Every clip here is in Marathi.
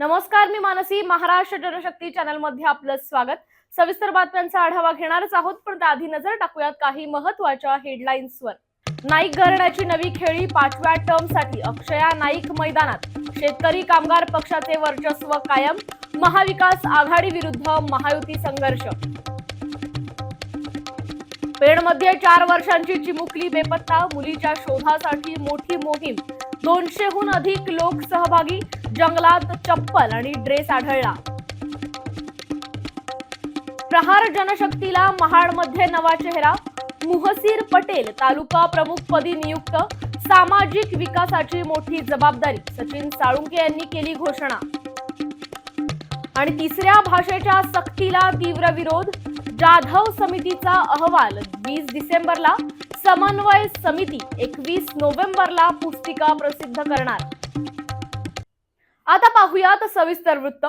नमस्कार मी मानसी महाराष्ट्र जनशक्ती चॅनलमध्ये आपलं स्वागत. सविस्तर बातम्यांचा आढावा घेणारच आहोत पण त्याआधी नजर टाकूयात काही महत्त्वाच्या हेडलाईन्सवर नाईक घराण्याची नवी खेळी पाचव्या टर्मसाठी अक्षया नाईक मैदानात. शेतकरी कामगार पक्षाचे वर्चस्व कायम महाविकास आघाडी विरुद्ध महायुती संघर्ष. पेणमध्ये चार वर्षांची चिमुकली बेपत्ता मुलीच्या शोधासाठी मोठी मोहीम. दोनशेहून अधिक लोक सहभागी जंगलात चप्पल आणि ड्रेस आढळला. प्रहार जनशक्तीला महाडमध्ये नवा चेहरा मुहसीर पटेल तालुका प्रमुख पदी नियुक्त सामाजिक विकासाची मोठी जबाबदारी सचिन साळुंके यांनी केली घोषणा. आणि तिसऱ्या भाषेच्या सक्तीला तीव्र विरोध जाधव समितीचा अहवाल वीस डिसेंबरला समन्वय समिती एकवीस नोव्हेंबरला पुस्तिका प्रसिद्ध करणार. आता पाहूयात सविस्तर वृत्त.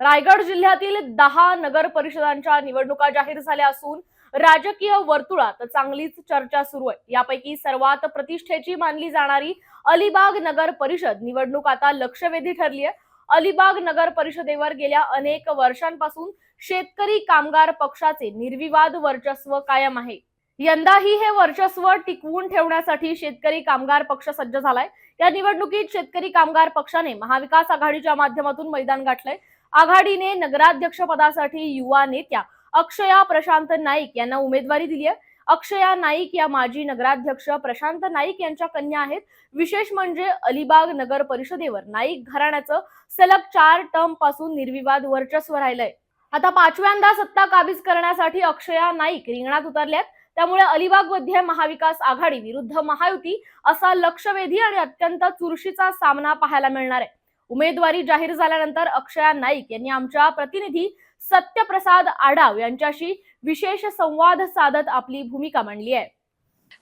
रायगड जिल्ह्यातील दहा नगर परिषदांच्या निवडणुका जाहीर झाल्या असून राजकीय वर्तुळात चांगलीच चर्चा सुरू आहे. यापैकी सर्वात प्रतिष्ठेची मानली जाणारी अलिबाग नगर परिषद निवडणूक आता लक्षवेधी ठरली आहे. अलिबाग नगर परिषदेवर गेल्या अनेक वर्षांपासून शेतकरी कामगार पक्षाचे निर्विवाद वर्चस्व कायम आहे. यंदाही हे वर्चस्व टिकवून ठेवण्यासाठी शेतकरी कामगार पक्ष सज्ज झालाय. या निवडणुकीत शेतकरी कामगार पक्षाने महाविकास आघाडीच्या माध्यमातून मैदान गाठलंय. आघाडीने नगराध्यक्ष पदासाठी युवा नेत्या अक्षया प्रशांत नाईक यांना उमेदवारी दिली आहे अक्षया नाईक या माजी नगराध्यक्ष प्रशांत नाईक यांच्या कन्या आहेत. विशेष म्हणजे अलिबाग नगर परिषदेवर नाईक घराण्याचं सलग चार टर्मपासून निर्विवाद वर्चस्व राहिलंय. आता पाचव्यांदा सत्ता काबीज करण्यासाठी अक्षया नाईक रिंगणात उतरल्यात. त्यामुळे अलिबागमध्ये महाविकास आघाडी विरुद्ध महायुती असा लक्षवेधी आणि अत्यंत चुरशीचा सामना पाहायला मिळणार आहे. उमेदवारी जाहीर झाल्यानंतर अक्षया नाईक यांनी आमच्या प्रतिनिधी सत्यप्रसाद आडाव यांच्याशी विशेष संवाद साधत आपली भूमिका मांडली आहे.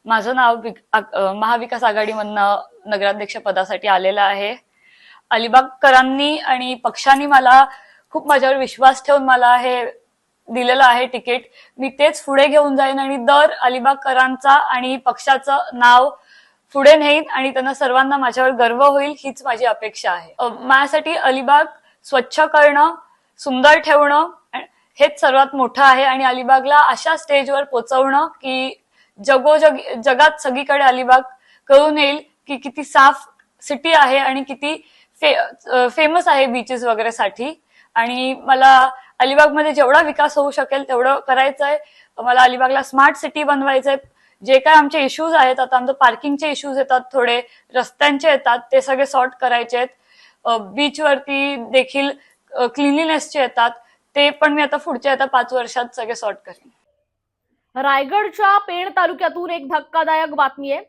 माझं नाव विक- महाविकास आघाडीमधनं नगराध्यक्ष पदासाठी आलेलं आहे. अलिबागकरांनी आणि पक्षांनी मला खूप माझ्यावर विश्वास ठेवून मला हे दिलेलं आहे तिकीट. मी तेच पुढे घेऊन जाईन आणि दर अलिबागकरांचा आणि पक्षाचं नाव पुढे नेईन आणि त्यांना सर्वांना माझ्यावर गर्व होईल हीच माझी अपेक्षा आहे. माझ्यासाठी अलिबाग स्वच्छ करणं सुंदर ठेवणं हेच सर्वात मोठं आहे आणि अलिबागला अशा स्टेजवर पोचवणं की जगोजग जगात सगळीकडे अलिबाग कळून येईल की किती साफ सिटी आहे आणि किती फे, फेमस आहे बीचेस वगैरे साठी आणि मला अलिबागमध्ये जेवढा विकास होऊ शकेल तेवढं करायचं आहे मला अलिबागला स्मार्ट सिटी बनवायचं आहे जे काय आमचे इश्यूज आहेत आता आमचं पार्किंगचे इश्यूज येतात थोडे रस्त्यांचे येतात ते सगळे सॉर्ट करायचे आहेत. बीचवरती देखील क्लिनिनेसचे येतात. ते पण मी आता पुढच्या आता पाच वर्षात सगळे सॉर्ट करेन. रायगडच्या पेण तालुक्यातून एक धक्कादायक बातमी आहे.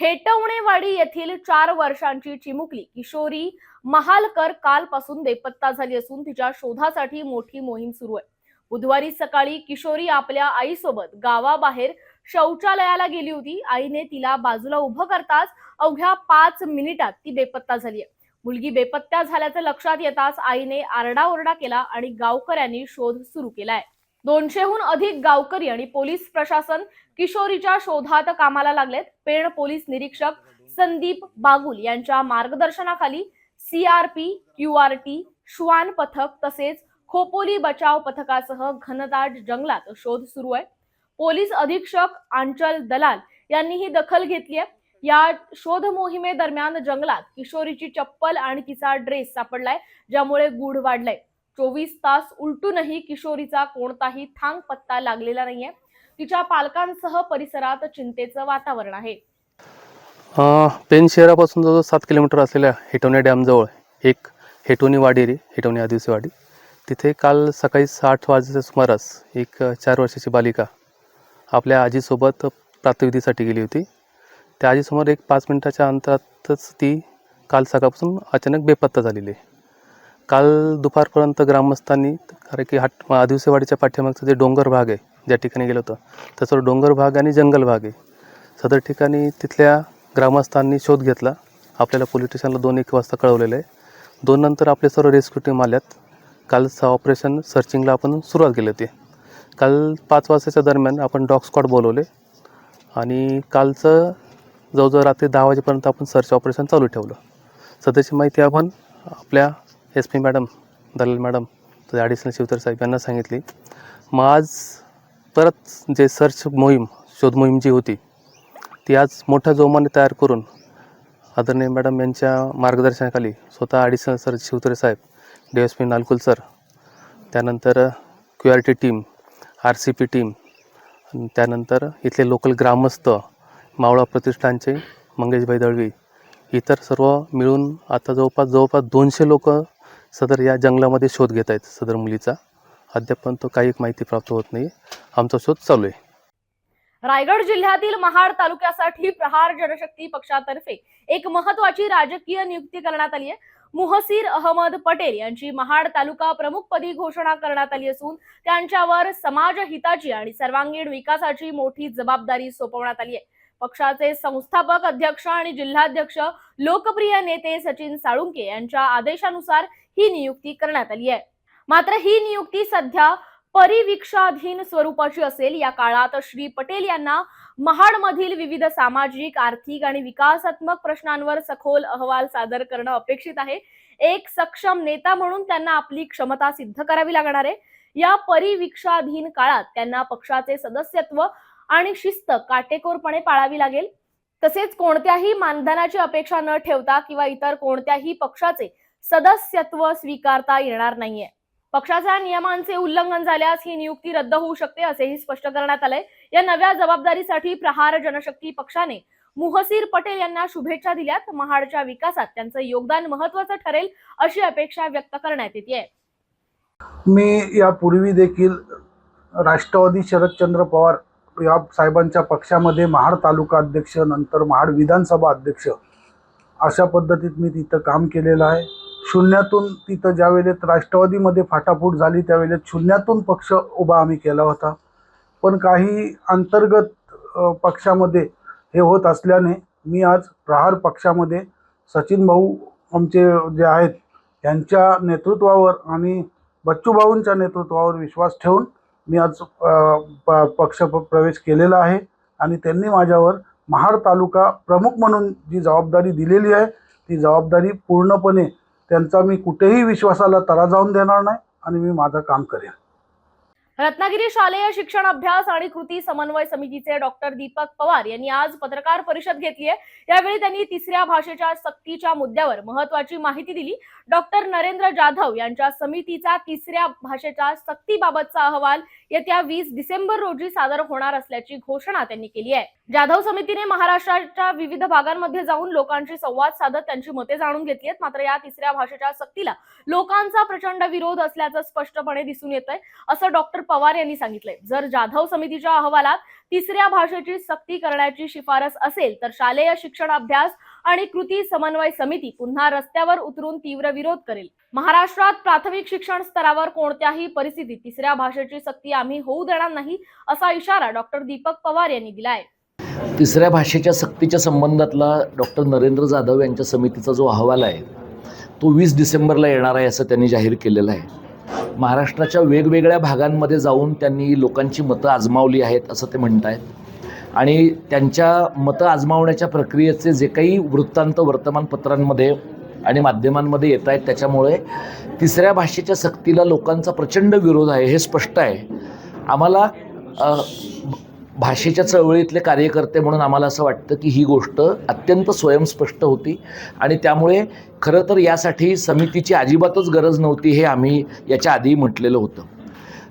हेटवणेवाडी येथील चार वर्षांची चिमुकली किशोरी महालकर कालपासून बेपत्ता झाली असून तिच्या शोधासाठी मोठी मोहीम सुरू आहे. बुधवारी सकाळी किशोरी आपल्या आईसोबत गावाबाहेर शौचालयाला गेली होती. आईने तिला बाजूला उभं करताच अवघ्या पाच मिनिटात ती बेपत्ता झाली आहे. मुलगी बेपत्ता झाल्याचं लक्षात येताच आईने आरडाओरडा केला आणि गावकऱ्यांनी शोध सुरू केलाय दोनशेहून अधिक गावकरी आणि पोलीस प्रशासन किशोरीच्या शोधात कामाला लागलेत. पेण पोलीस निरीक्षक संदीप बागुल यांच्या मार्गदर्शनाखाली सीआरपी क्यूआरटी श्वान पथक तसेच खोपोली बचाव पथकासह घनदाट जंगलात शोध सुरू आहे. पोलीस अधीक्षक आंचल दलाल यांनी ही दखल घेतली आहे. या शोध मोहिमेदरम्यान जंगलात किशोरीची चप्पल आणि तिचा ड्रेस सापडलाय ज्यामुळे गूढ वाढलाय. चोवीस तास उलटूनही किशोरीचा कोणताही थांग पत्ता लागलेला नाहीये. तिच्या पालकांसह परिसरात चिंतेचं वातावरण आहे. पेन शहरापासून जवळ सात किलोमीटर असलेल्या हेटवणे डॅमजवळ एक हेटोनी वाडी रे हेटवणी आदिवासी वाडी. तिथे काल सकाळी साठ वाजेच्या सुमारास एक चार वर्षाची बालिका आपल्या आजीसोबत प्रातविधीसाठी गेली होती. त्या आजीसमोर एक पाच मिनिटाच्या अंतरातच ती काल सकाळपासून अचानक बेपत्ता झालेली आहे. काल दुपारपर्यंत ग्रामस्थांनी कारण की हाट आदिवसेवाडीच्या पाठीमागचं जे डोंगर भाग आहे ज्या ठिकाणी गेलं होतं त्याचं डोंगर भाग आणि जंगल भाग आहे. सदर ठिकाणी तिथल्या ग्रामस्थांनी शोध घेतला. आपल्याला पोलीस स्टेशनला दोन एक वाजता कळवलेलं आहे. दोन नंतर आपले सर्व रेस्क्यू टीम आल्यात. काल ऑपरेशन सर्चिंगला आपण सुरुवात केली होती. काल पाच वाजताच्या दरम्यान आपण डॉग स्क्वॉड बोलवले. आणि कालचं जवळजवळ रात्री दहा वाजेपर्यंत आपण सर्च ऑपरेशन चालू ठेवलं. सध्याची माहिती आपण आपल्या S P madam Dalal madam तर ॲडिशनल शिवतर साहेब यांना सांगितली. मग आज परत जे सर्च मोहीम शोध मोहीम जी होती ती आज मोठ्या जोमाने तयार करून आदरणीय मॅडम यांच्या मार्गदर्शनाखाली स्वतः ॲडिशनल सर शिवतरे साहेब D S P Nalkul sir त्यानंतर Q R T team R C P team त्यानंतर इथले लोकल ग्रामस्थ मावळा प्रतिष्ठानचे मंगेशभाई दळवी इतर सर्व मिळून आता जवळपास जवळपास दोनशे लोकं सदर या जंगलामध्ये शोध घेत आहेत सदर मुलीचा. अद्याप पण तो काही माहिती प्राप्त होत नाही आमचा शोध चालू आहे. रायगड जिल्ह्यातील महाड तालुक्यासाठी प्रहार जनशक्ती पक्षातर्फे एक महत्वाची राजकीय नियुक्ती करण्यात आली आहे. मुहसीर अहमद पटेल यांची महाड तालुका प्रमुखपदी घोषणा करण्यात आली असून त्यांच्यावर समाज हिताची आणि सर्वांगीण विकासाची मोठी जबाबदारी सोपवण्यात आली आहे. पक्षाचे संस्थापक अध्यक्ष आणि जिल्हाध्यक्ष लोकप्रिय नेते सचिन साळुंके यांच्या आदेशानुसार ही नियुक्ती करण्यात आली आहे. मात्र ही नियुक्ती सध्या परिवीक्षाधीन स्वरूपाची असेल. या काळात श्री पटेल यांना महाडमधील विविध सामाजिक आर्थिक आणि विकासात्मक प्रश्नांवर सखोल अहवाल सादर करणं अपेक्षित आहे. एक सक्षम नेता म्हणून त्यांना आपली क्षमता सिद्ध करावी लागणार आहे. या परिवीक्षाधीन काळात त्यांना पक्षाचे सदस्यत्व आणि शिस्त काटेकोरपणे पाळावी लागेल. तसेच कोणत्याही मानधनाची अपेक्षा न ठेवता किंवा इतर कोणत्याही पक्षाचे सदस्यत्व स्वीकारता येणार नाहीये. पक्षाच्या नियमांचे उल्लंघन झाल्यास ही नियुक्ती रद्द होऊ शकते असेही स्पष्ट करण्यात आलंय. या नव्या जबाबदारीसाठी प्रहार जनशक्ती पक्षाने मुहसीर पटेल यांना शुभेच्छा दिल्यात. महाडच्या विकासात त्यांचं योगदान महत्वाचं ठरेल अशी अपेक्षा व्यक्त करण्यात येते. मी यापूर्वी देखील राष्ट्रवादी शरदचंद्र पवार या साहेबांच्या पक्षामध्ये महाड तालुका अध्यक्ष नंतर महाड विधानसभा अध्यक्ष अशा पद्धतीत मी तिथं काम केलेलं आहे. शून्यातून तिथं ज्या वेळेत राष्ट्रवादीमध्ये फाटाफूट झाली त्यावेळेत शून्यातून पक्ष उभा आम्ही केला होता. पण काही अंतर्गत पक्षामध्ये हे होत असल्याने मी आज प्रहार पक्षामध्ये सचिन भाऊ आमचे जे आहेत यांच्या नेतृत्वावर आणि बच्चूभाऊंच्या नेतृत्वावर विश्वास ठेवून मी आज प पक्ष प्रवेश केलेला आहे आणि त्यांनी माझ्यावर महाड तालुका प्रमुख म्हणून जी जबाबदारी दिलेली आहे ती जबाबदारी पूर्णपणे त्यांचा मी कुठेही विश्वासाला तरा जाऊन देणार नाही आणि मी माझं काम करेन. रत्नागिरी शालेय शिक्षण अभ्यास आणि कृती समन्वय समितीचे डॉक्टर दीपक पवार यांनी आज पत्रकार परिषद घेतली आहे. यावेळी त्यांनी तिसऱ्या भाषेच्या सक्तीच्या मुद्द्यावर महत्वाची माहिती दिली. डॉक्टर नरेंद्र जाधव यांच्या समितीचा तिसऱ्या भाषेच्या सक्तीबाबतचा अहवाल येत्या वीस डिसेंबर रोजी सादर होणार असल्याची घोषणा त्यांनी केली आहे. जाधव समितीने महाराष्ट्राच्या विविध भागांमध्ये जाऊन लोकांशी संवाद साधत त्यांची मते जाणून घेतली आहेत. मात्र या तिसऱ्या भाषेच्या सक्तीला लोकांचा प्रचंड विरोध असल्याचं स्पष्टपणे दिसून येत आहे असं डॉक्टर पवार यांनी सांगितलंय. जर जाधव समितीच्या अहवालात तिसऱ्या भाषेची सक्ती करण्याची शिफारस असेल तर शालेय शिक्षण अभ्यास आणि कृती समन्वय समिती पुन्हा रस्त्यावर उतरून तीव्र विरोध करेल. महाराष्ट्रात प्राथमिक शिक्षण स्तरावर कोणत्याही परिस्थितीत तिसऱ्या भाषेची सक्ती आम्ही होऊ देणार नाही असा इशारा डॉक्टर दीपक पवार यांनी दिलाय. तिसऱ्या भाषेच्या सक्तीच्या संबंधातला डॉक्टर नरेंद्र जाधव यांच्या समितीचा जो अहवाल आहे तो वीस डिसेंबरला येणार आहे असं त्यांनी जाहीर केलेलं आहे. महाराष्ट्राच्या वेगवेगळ्या भागांमध्ये जाऊन त्यांनी लोकांची मतं आजमावली आहेत असं ते म्हणत आहेत आणि त्यांच्या मतं आजमावण्याच्या प्रक्रियेचे जे काही वृत्तांत वर्तमानपत्रांमध्ये आणि माध्यमांमध्ये येत आहेत त्याच्यामुळे तिसऱ्या भाषेच्या सक्तीला लोकांचा प्रचंड विरोध आहे हे स्पष्ट आहे. आम्हाला भाषेच्या चळवळीतले कार्यकर्ते म्हणून आम्हाला असं वाटतं की ही गोष्ट अत्यंत स्वयंस्पष्ट होती आणि त्यामुळे खरं तर यासाठी समितीची अजिबातच गरज नव्हती हे आम्ही याच्या आधी म्हटलेलं होतं.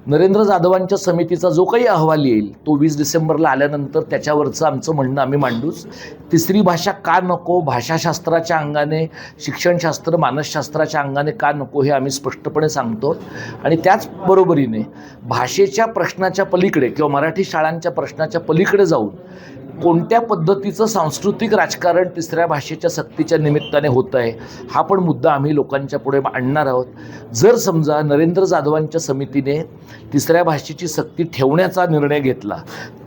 नरेंद्र जाधवांच्या समितीचा जो काही अहवाल येईल तो वीस डिसेंबरला आल्यानंतर त्याच्यावरचं आमचं म्हणणं आम्ही मांडूच. तिसरी भाषा का नको? भाषाशास्त्राच्या अंगाने शिक्षणशास्त्र मानसशास्त्राच्या अंगाने का नको हे आम्ही स्पष्टपणे सांगतो. आणि त्याचबरोबरीने भाषेच्या प्रश्नाच्या पलीकडे किंवा मराठी शाळांच्या प्रश्नाच्या पलीकडे जाऊन कोणत्या पद्धतीचं सांस्कृतिक राजकारण तिसऱ्या भाषेच्या सक्तीच्या निमित्ताने होतं आहे हा पण मुद्दा आम्ही लोकांच्या पुढे आणणार आहोत. जर समजा नरेंद्र जाधवांच्या समितीने तिसऱ्या भाषेची सक्ती ठेवण्याचा निर्णय घेतला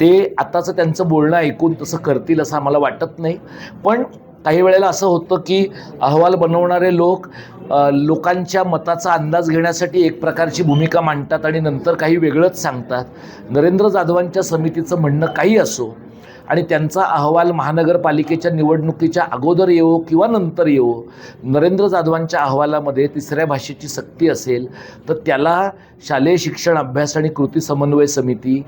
ते आताचं त्यांचं बोलणं ऐकून तसं करतील असं आम्हाला वाटत नाही. पण काही वेळेला असं होतं की अहवाल बनवणारे लोक लोकांच्या मताचा अंदाज घेण्यासाठी एक प्रकारची भूमिका मांडतात आणि नंतर काही वेगळंच सांगतात. नरेंद्र जाधवांच्या समितीचं म्हणणं काही असो आणि त्यांचा अहवाल महानगरपालिकेच्या निवडणुकीच्या अगोदर येवो किंवा नंतर येवो नरेंद्र जाधवांच्या अहवालामध्ये तिसऱ्या भाषेची सक्ती असेल तर त्याला शालेय शिक्षण अभ्यास आणि कृती समन्वय समिती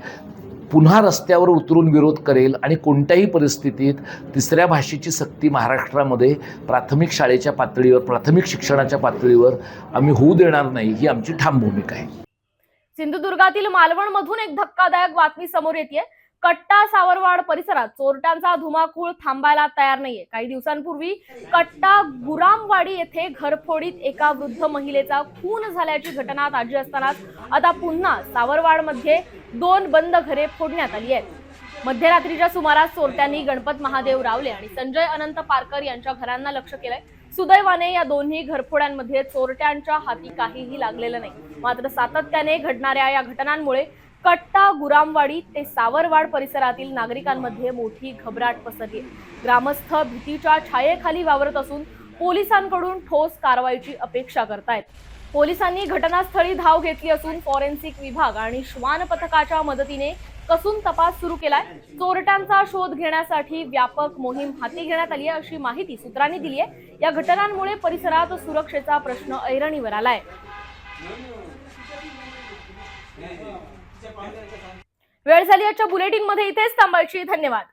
पुन्हा रस्त्यावर उतरून विरोध करेल आणि कोणत्याही परिस्थितीत तिसऱ्या भाषेची सक्ती महाराष्ट्रामध्ये प्राथमिक शाळेच्या पातळीवर प्राथमिक शिक्षणाच्या पातळीवर आम्ही होऊ देणार नाही ही आमची ठाम भूमिका आहे. सिंधुदुर्गातील मालवण मधून एक धक्कादायक बातमी समोर येते कट्टा सावरवाड परिसरात चोरट्यांचा धुमाकूळ थांबायला तयार नाहीये. काही दिवसांपूर्वी कट्टा गुरामवाडी येथे घरफोडीत एका वृद्ध महिलेचा खून झाल्याची घटना ताजी असतानाच आता पुन्हा सावरवाडमध्ये दोन बंद घरे फोडण्यात आली आहेत. मध्यरात्रीच्या सुमारास चोरट्यांनी गणपत महादेव रावले आणि संजय अनंत पारकर यांच्या घरांना लक्ष केलंय. सुदैवाने या दोन्ही घरफोड्यांमध्ये चोरट्यांच्या हाती काहीही लागलेलं नाही. मात्र सातत्याने घडणाऱ्या या घटनांमुळे कट्टा गुरामवाडी ते सावरवाड परिसरातील नागरिकांमध्ये मोठी घबराट पसरली. ग्रामस्थ भीतीच्या छायेखाली वावरत असून पोलिसांकडून ठोस कारवाईची अपेक्षा करतायत. पोलिसांनी घटनास्थळी धाव घेतली असून फॉरेन्सिक विभाग आणि श्वान पथकाच्या मदतीने कसून तपास सुरू केलाय. चोरट्यांचा शोध घेण्यासाठी व्यापक मोहीम हाती घेण्यात आली आहे अशी माहिती सूत्रांनी दिली आहे. या घटनांमुळे परिसरात सुरक्षेचा प्रश्न ऐरणीवर आलाय. वेळ झाली आजच्या बुलेटिनमध्ये इथेच थांबायची. धन्यवाद.